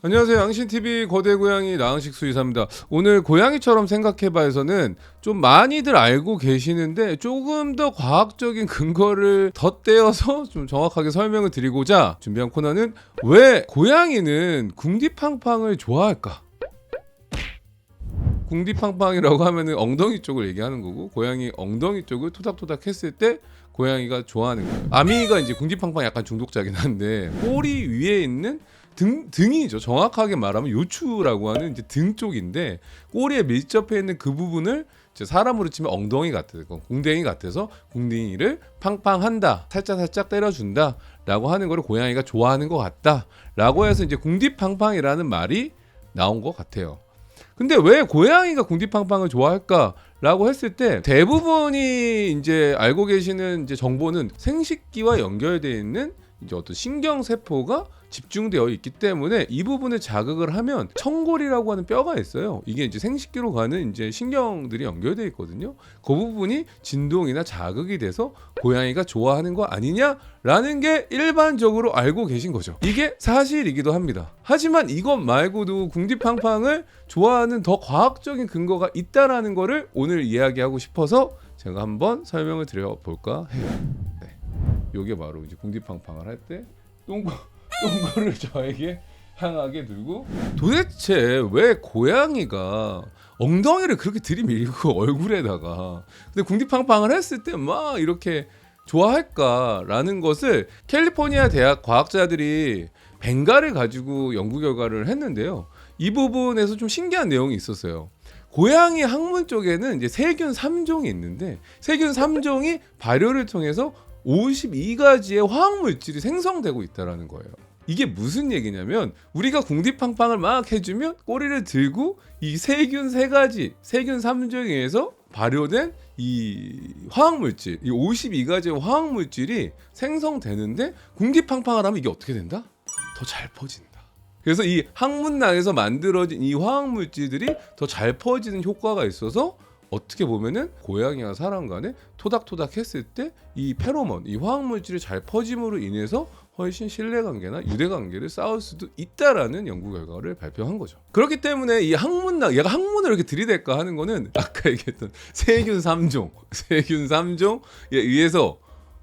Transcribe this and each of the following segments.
안녕하세요. 양신TV 거대 고양이 나은식 수의사입니다. 오늘 고양이처럼 생각해봐에서는 좀 많이들 알고 계시는데 조금 더 과학적인 근거를 덧대어서 좀 정확하게 설명을 드리고자 준비한 코너는 왜 고양이는 궁디팡팡을 좋아할까? 궁디팡팡이라고 하면은 엉덩이 쪽을 얘기하는 거고 고양이 엉덩이 쪽을 토닥토닥 했을 때 고양이가 좋아하는 거예요. 아미가 이제 궁디팡팡 약간 중독자긴 한데 꼬리 위에 있는 등 등이죠. 정확하게 말하면 요추라고 하는 이제 등 쪽인데 꼬리에 밀접해 있는 그 부분을 이제 사람으로 치면 엉덩이 거, 궁뎅이 같아서 궁뎅이를 팡팡한다, 살짝 살짝 때려준다라고 하는 거를 고양이가 좋아하는 것 같다라고 해서 이제 궁디팡팡이라는 말이 나온 것 같아요. 근데 왜 고양이가 궁디팡팡을 좋아할까라고 했을 때 대부분이 이제 알고 계시는 이제 정보는 생식기와 연결되어 있는 이제 어떤 신경 세포가 집중되어 있기 때문에 이 부분을 자극을 하면 청골이라고 하는 뼈가 있어요. 이게 이제 생식기로 가는 이제 신경들이 연결되어 있거든요. 그 부분이 진동이나 자극이 돼서 고양이가 좋아하는 거 아니냐라는 게 일반적으로 알고 계신 거죠. 이게 사실이기도 합니다. 하지만 이것 말고도 궁디팡팡을 좋아하는 더 과학적인 근거가 있다라는 거를 오늘 이야기하고 싶어서 제가 한번 설명을 드려 볼까 해요. 네. 요게 바로 이제 궁디팡팡을 할 때 똥꼬 똥꼬를 저에게 향하게 들고 도대체 왜 고양이가 엉덩이를 그렇게 들이밀고 얼굴에다가 근데 궁디팡팡을 했을 때 막 이렇게 좋아할까라는 것을 캘리포니아 대학 과학자들이 벵갈을 가지고 연구 결과를 했는데요. 이 부분에서 좀 신기한 내용이 있었어요. 고양이 학문 쪽에는 이제 세균 3종이 있는데 세균 3종이 발효를 통해서 52가지의 화학 물질이 생성되고 있다라는 거예요. 이게 무슨 얘기냐면 우리가 궁디팡팡을 막 해주면 꼬리를 들고 이 세균 세 가지 세균 3종에서 발효된 이 화학 물질, 이 52가지의 화학 물질이 생성되는데 궁디팡팡을 하면 이게 어떻게 된다? 더 잘 퍼진다. 그래서 이 항문낭에서 만들어진 이 화학 물질들이 더 잘 퍼지는 효과가 있어서 어떻게 보면은 고양이와 사람 간에 토닥토닥 했을 때 이 페로몬, 이 화학 물질이 잘 퍼짐으로 인해서 훨씬 신뢰 관계나 유대 관계를 쌓을 수도 있다라는 연구 결과를 발표한 거죠. 그렇기 때문에 이 항문낭, 얘가 항문을 이렇게 들이댈까 하는 거는 아까 얘기했던 세균 3종, 세균 3종에 의해서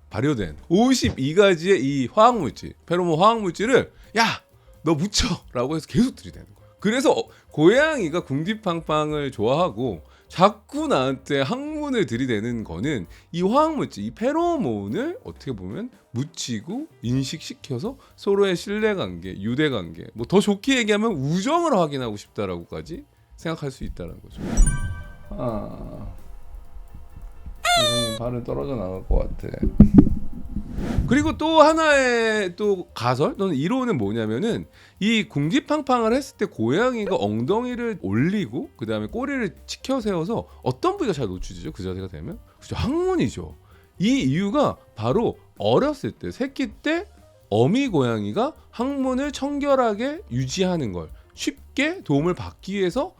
발효된 52가지의 이 화학 물질, 페로몬 화학 물질을 야, 너 묻혀라고 해서 계속 들이대는 거예요. 그래서 어, 고양이가 궁디팡팡을 좋아하고 자꾸 나한테 항문을 들이대는 거는 이 화학물질, 이 페로몬을 어떻게 보면 묻히고 인식시켜서 서로의 신뢰관계, 유대관계, 뭐 더 좋게 얘기하면 우정을 확인하고 싶다라고까지 생각할 수 있다는 거죠. 아, 발은 떨어져 나갈 것 같아. 그리고 또 하나의 또 가설? 또는 이론은 뭐냐면은 이 궁디팡팡을 했을 때 고양이가 엉덩이를 올리고 그 다음에 꼬리를 치켜 세워서 어떤 부위가 잘 노출되죠? 그 자세가 되면? 그죠. 항문이죠. 이 이유가 바로 어렸을 때 새끼 때 어미 고양이가 항문을 청결하게 유지하는 걸 쉽게 도움을 받기 위해서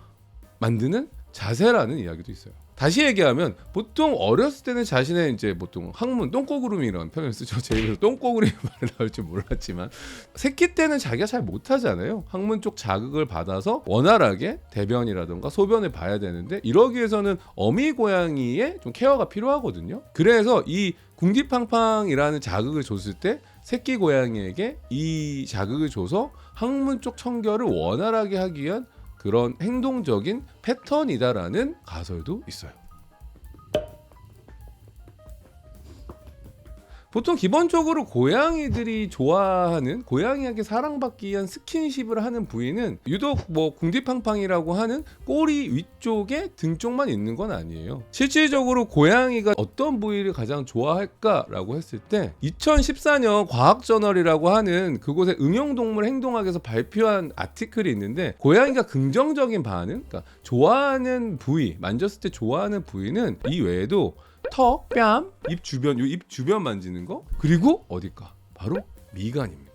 만드는 자세라는 이야기도 있어요. 다시 얘기하면 보통 어렸을 때는 자신의 이제 보통 항문 똥꼬구름이라는 표현을 쓰죠. 제 입에서 똥꼬구름이 말이 나올 줄 몰랐지만 새끼 때는 자기가 잘 못하잖아요. 항문 쪽 자극을 받아서 원활하게 대변이라든가 소변을 봐야 되는데 이러기 위해서는 어미 고양이의 좀 케어가 필요하거든요. 그래서 이 궁디팡팡이라는 자극을 줬을 때 새끼 고양이에게 이 자극을 줘서 항문 쪽 청결을 원활하게 하기 위한 그런 행동적인 패턴이다라는 가설도 있어요. 보통 기본적으로 고양이들이 좋아하는 고양이에게 사랑받기 위한 스킨십을 하는 부위는 유독 뭐 궁디팡팡이라고 하는 꼬리 위쪽에 등 쪽만 있는 건 아니에요. 실질적으로 고양이가 어떤 부위를 가장 좋아할까라고 했을 때 2014년 과학저널이라고 하는 그곳의 응용동물 행동학에서 발표한 아티클이 있는데 고양이가 긍정적인 반응, 그러니까 좋아하는 부위, 만졌을 때 좋아하는 부위는 이 외에도 턱, 뺨, 입 주변, 요 입 주변 만지는 거, 그리고 어딜까? 바로 미간입니다.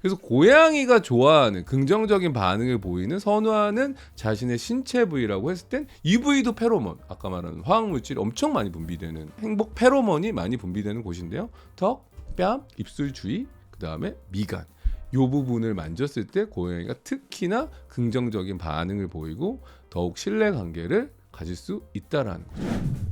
그래서 고양이가 좋아하는 긍정적인 반응을 보이는 선호하는 자신의 신체 부위라고 했을 땐 이 부위도 페로몬, 아까 말한 화학 물질이 엄청 많이 분비되는 행복 페로몬이 많이 분비되는 곳인데요. 턱, 뺨, 입술 주위, 그 다음에 미간. 요 부분을 만졌을 때 고양이가 특히나 긍정적인 반응을 보이고 더욱 신뢰 관계를 가질 수 있다라는 거죠.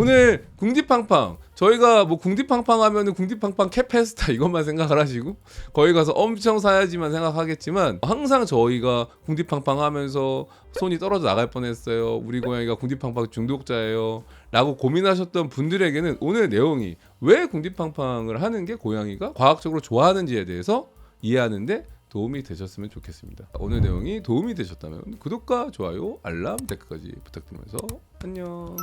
오늘 궁디팡팡. 저희가 뭐 궁디팡팡 하면은 궁디팡팡 캐페스타 이것만 생각을 하시고 거기 가서 엄청 사야지만 생각하겠지만 항상 저희가 궁디팡팡 하면서 손이 떨어져 나갈 뻔했어요. 우리 고양이가 궁디팡팡 중독자예요. 라고 고민하셨던 분들에게는 오늘 내용이 왜 궁디팡팡을 하는 게 고양이가 과학적으로 좋아하는지에 대해서 이해하는데 도움이 되셨으면 좋겠습니다. 오늘 내용이 도움이 되셨다면 구독과 좋아요 알람 댓글까지 부탁드리면서 안녕